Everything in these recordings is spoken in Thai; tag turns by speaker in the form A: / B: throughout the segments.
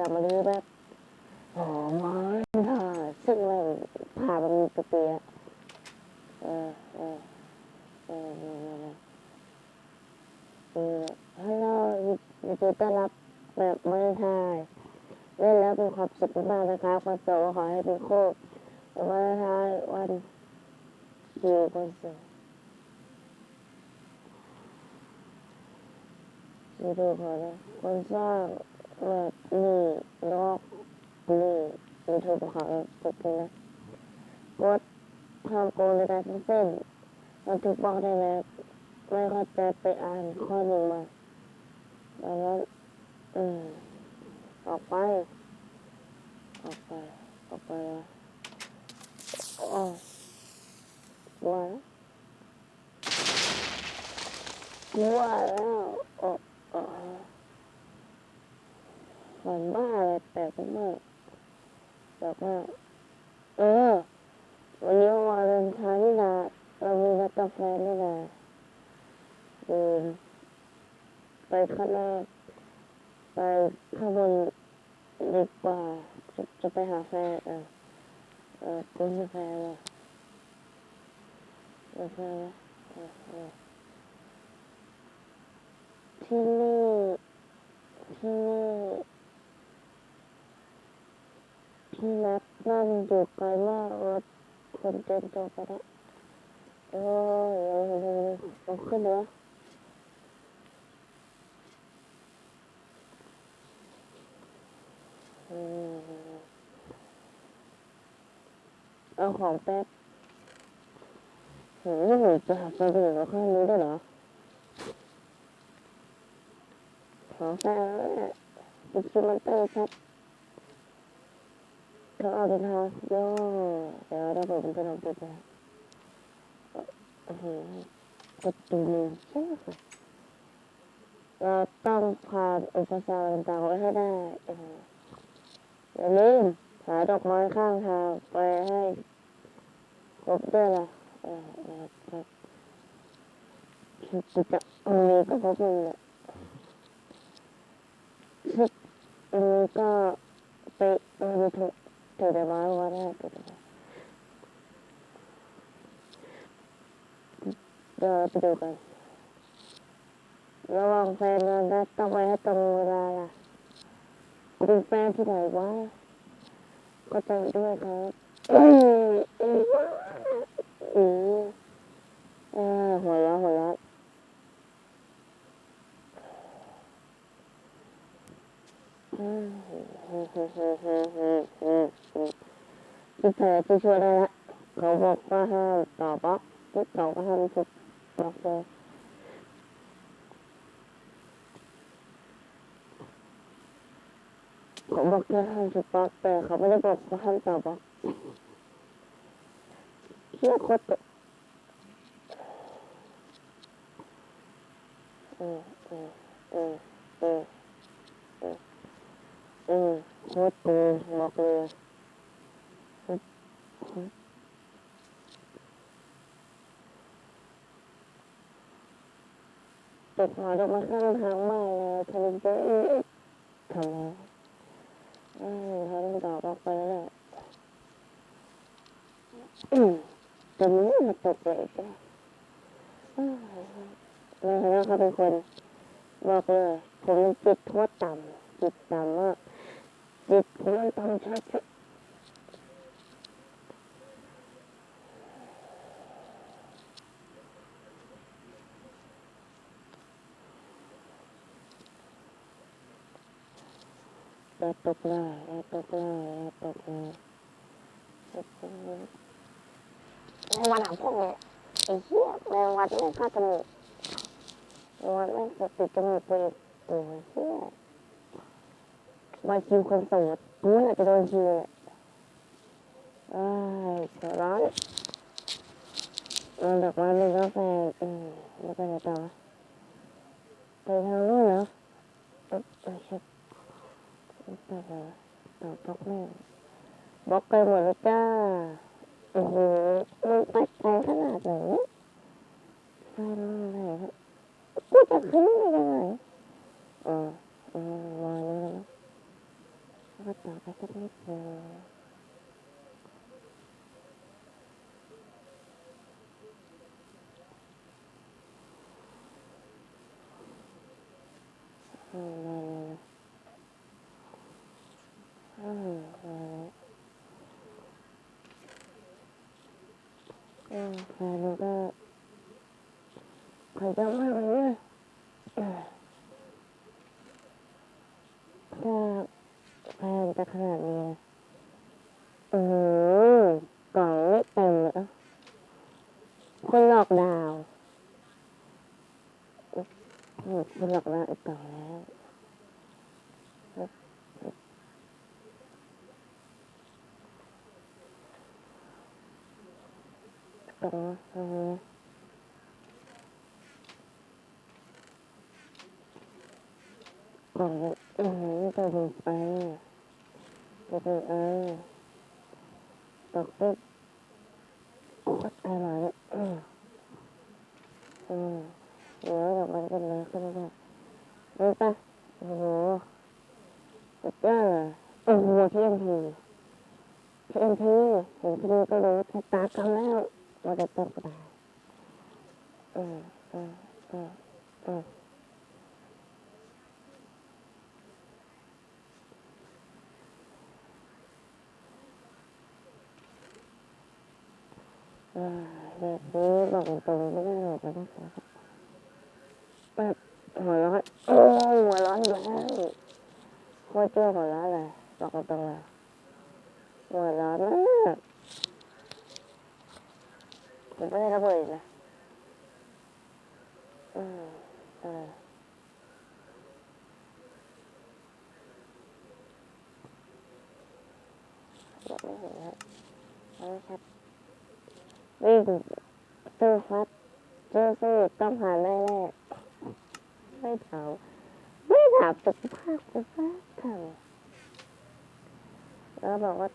A: กลับมาดูแบบโอ้มาค่ะซึ่งมันผ่ามันมีกระเปียะเออเออเออเออเออเออฮัลโหลยินดีต้อนรับแบบไม่ไทยเล่นแล้วเป็นความสุขมากนะคะความสุขขอให้เป็นโคู่วันไทยวันอยู่คนสุขดูดูพอแล้วคนสร้าง แบบนี่ลอกนี่ยูทูบของสุดเลยนะกดความโกงในการทั้งเส้นเราถูกบอกได้ไหมไม่เข้าใจไปอ่านข้อหนึ่งมาแล้วอืมออกไปออกไปออกไปแล้วอ๋อว่าแล้วว่าแล้วออก อ๋อ ฝันบ้าอะไรแปลกมากแบบว่าเออ วันนี้วันวาเลนไทน์นี่นะเรามีนัดกาแฟนี่นะเดินไปข้างหน้าไปข้างบนดีกว่าจะจะไปหาแฟนเออเออคุณมีแฟนเหรอมีแฟนไหมเออเออที่นี่ที่นี่ นัดนั่งอยู่ไกลมากรถคนเต็มตัวไปแล้วโอ้ยเร็วเร็วเร็วเอาขึ้นเลยวะอืมเอาของแป๊บโหนี่หนูจะหาแฟนเป็นอย่างข้างนี้ด้วยเหรอของแฟนแล้วเนี่ยเป็นซูมันเตอร์ครับ เขาเอาไปทาโย่เดี๋ยวเราเปิดเป็นขนมปิดนะโอ้โหกดตูมือใช่ไหมเราต้องผ่านอุปสรรคต่างๆไว้ให้ได้อออย่าลืมหาดอกไม้ข้างทางไปให้ครบด้วยล่ะเออเออครับจะจะเอาเงินก็ครบเลยแหละซึ่งอันนี้ก็ไปเออถูก ถูกแต่ไม้วัดได้ถูกแต่ไม้เดี๋ยวไปดูกันระว่างแฟนกันะต้องไปให้ตรงเวลาล่ะเป็นแฟนที่ไหนวะก็ใจด้วยครับอืมอืมอืมเออหัวเราะหัวเราะ พี่เธอที่ช่วยได้ละเขาบอกว่าห้ามตอบล็อกที่เขาก็ห้ามทุบบล็อกเลยเขาบอกแค่ห้ามทุบบล็อกแต่เขาไม่ได้บอกว่าห้ามตอบล็อกเชื่อโคตรเออเออเออเออเออ ออโคตรโกงบอกเลยติดหอดอกม้ข้างทางมากเลยทะลุไปอีกทำไมเออเขาต้องตอบออกไปแล้วแหละอืมแต่มันไม่มาตกเลยจ้ะแล้วแล้วเขาเป็นคนบอกเลย ผมจิตโทษต่ำจิตต่ำมาก จิตผมมันต่ำชัดๆอย่าตกเลยอย่าตกเลยอย่าตกเลยอย่าตกเลยในวันหาพวกเนี่ยไอ้เหี้ยในวัดแม่งฆ่าจมูกในวัดแม่งติดจมูกไปโอ้ยเหี้ย มาคิวคนโสดกูน่าจะโดนคิวแหละอ้ยเสียร้อนมันดอกไม้เป็นกาแฟอืมแล้วก็ไหนต่อไปทางนู้นเหรอเอ๊ะไม่ใช่ต่อไปวะต่อบล็อกแม่บล็อกไปหมดแล้วจ้าโอ้โหมันไปไกลขนาดไหนไปมาไหนครับกูจะขึ้นไปยังไงอ๋ออ๋อวาแล้วนะ ก็ต่อไปสักนิดหนึ่งอืมอืมอืมอืมแฟนมันก็ขยันมากเลยเนี่ยถ้า จะขนาดนี้ อืมกล่องไม่เต็มเลยอคนหลอกดาวน์อืมคนหลอกดาวอีกกล่องแล้วกล่องอืมกล่องอืมตัวถึงไป ตัวถึงเออตกตึ๊บก็อร่อยเลยอืมอืมเดี๋ยวเดี๋ยวมันก็เลยขึ้นมานี่ปะโอ้โหสุดยอดเลยโอ้โหเที่ยงทีเที่ยงทีเห็นทีก็รู้ชะตากรรมแล้วว่าจะตกได้อืมอืมอืมอืม แบบนี้บอกตรงๆไม่ได้หรอกนะครับแบบหัวร้อนโอ้หัวร้อนแล้วโคตรเจ้าหัวร้อนเลยบอกตรงๆเลยหัวร้อนมากผมไม่ได้ระเบิดนะอืมเออไม่เห็นแล้วเอาละครับ วิ่งตู้ฟัดตู้สู้ต้องผ่านได้แน่ไม่ถามไม่ถามสุขภาพสุขภาพทำแล้วบอกว่า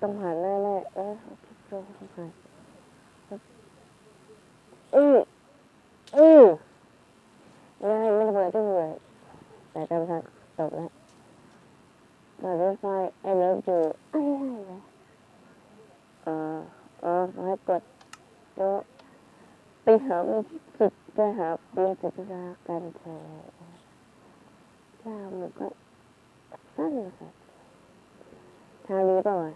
A: ต้องผ่านได้แน่เออต้องผ่านอืออือไม่ไม่ทำอะไรก็เหนื่อยแต่จะพักจบแล้วก่อนรถไฟไอ้เลิฟอยู่อะไรวะเออเออให้กดโต๊ะ ไปหาสุดไปหาเรียนศึกษากันเถอะทางมันก็สั้นนะคะทางนี้เปล่าวะ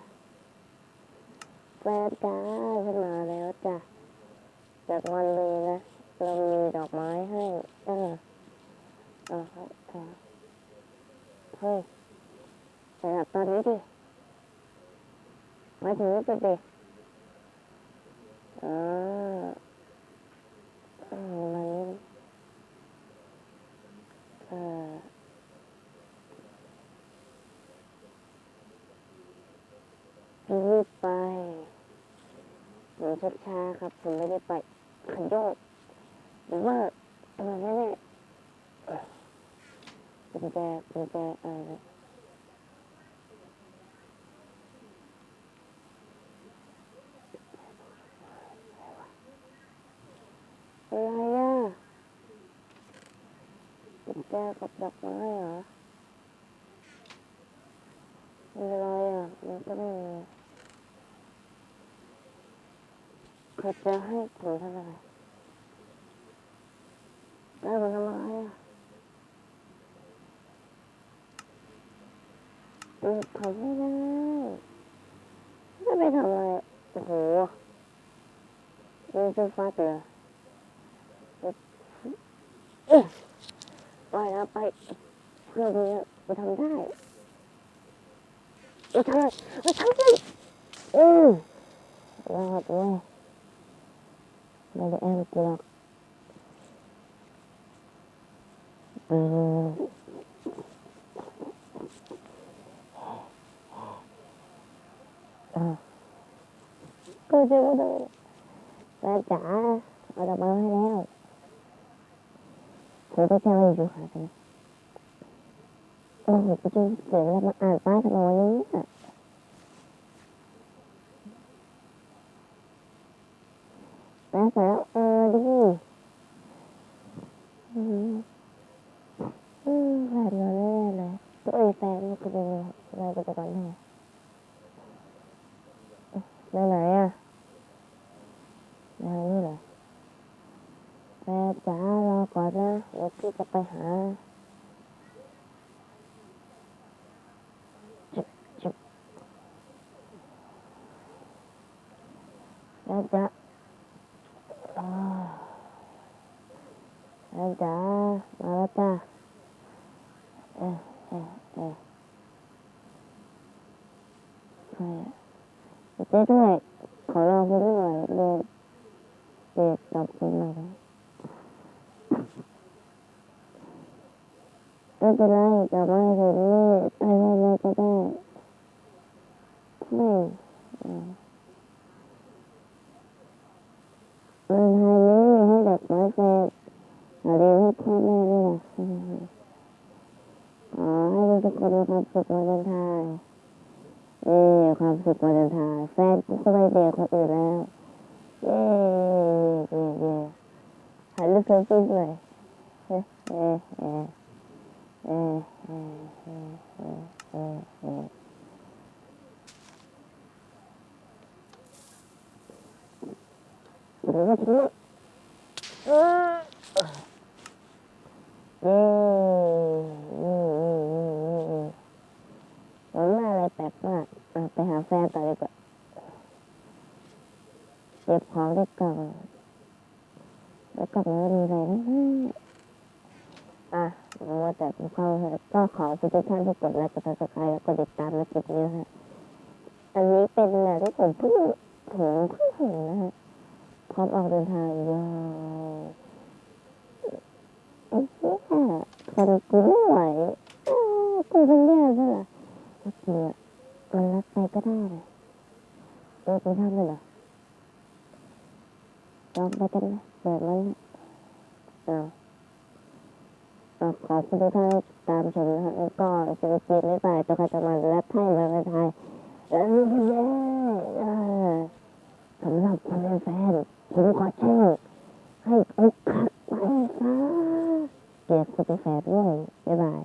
A: แฟนจ้าขึ้นมาแล้วจ้ะจากวันเลยนะ เรามีดอกไม้ให้ตั้งเออครับค่ะเฮ้ยแต่ตอนนี้ดิมาถึงนี่ไปดิออเออ มันนี่อรีบไปหนูชักช้าครับ ผมไม่ได้ไปขยโยกหรือว่าอะไรแน่ๆเอ่อกุญแจกุญแจอะไร อะไรอะกุญแจกับดอกไม้เหรอมีอะไรอะมันก็ไม่มีเขาจะให้ผมทำอะไรได้ผมทำอะไรอะอืมทำไม่ได้ไม่ไปทำอะไรโอ้โหนี่จะฟาดเลยเอ๊ะ ไปแล้วไปเรื่องนี้ไปทำได้ไปทำเลยไปทำสิอืมรอดเว้ยไม่ได้แอบกลัวอืมอะก็จะไม่ได้แม่จ๋าเอาดอกไม้ให้แล้ว ผมก็แค่อยู่ค่ะใช่ไหมโอ้โหกูจะเสียเวลามาอ่านป้ายทำไมวันนี้อะแม่สาวเออดิอืมอืมผ่านมาแน่เลยตัวเองแฟนมันก็เป็นอะไรกันไปก่อนแน่ไปไหนอะมานี่น จ๋ารอก่อนนะเดี๋ยวพี่จะไปหาจุบจุบแฟนจ๋าจ๋ามาแล้วจ้าเออเออเออเจ๊ด้วยขอลองคุณด้วยหน่อยเดินเด็กกับคุณหน่อยนะ ไม่เป็นไรแต่ว่าถึงนี่อะไรอะไรก็ได้ไม่เมืองไทยนี้มีให้เด็กน้อยแฟนหาเรียนให้พ่อแม่ด้วยนะอืมขอให้ทุกคนมีความสุขวันวาเลนไทน์นี่ความสุขวันวาเลนไทน์แฟนก็ไม่เด็กคนอื่นแล้วเย้เย้เย้ถ่ายรูปเซลฟี่หน่อยเฮ้เฮ้ 음, 음, 음, 음, 음, 음. 내가 정말, 음, 음. แต่เข้าก็ขอทุกท่านที่กดไลค์กดซับสไครต์แล้วก็ติดตามในคลิปนี้นะฮะอันนี้เป็นแบบที่ผมเพิ่งถึงเพิ่งเห็นนะฮะพร้อมออกเดินทางยาวไอ้เหี้ยคนกูไม่ไหวกูเป็นแย่ซะละเมื่อกี้อะมันรักไปก็ได้เลยเออกูทำเลยเหรอลองไปกันนะแบบนั้นนะเอาเอาขอบคุณทุกท่าน ตามชมนะครับแล้วก็จะไปกินไม่ไปตัวใครตัวมันและไพ่มาในไทยแล้วนี่คือเย้อ่าสำหรับคนเป็นแฟนผมขอแช่งให้อกคักไปซะเกลียดคนเป็นแฟนด้วยบ๊ายบาย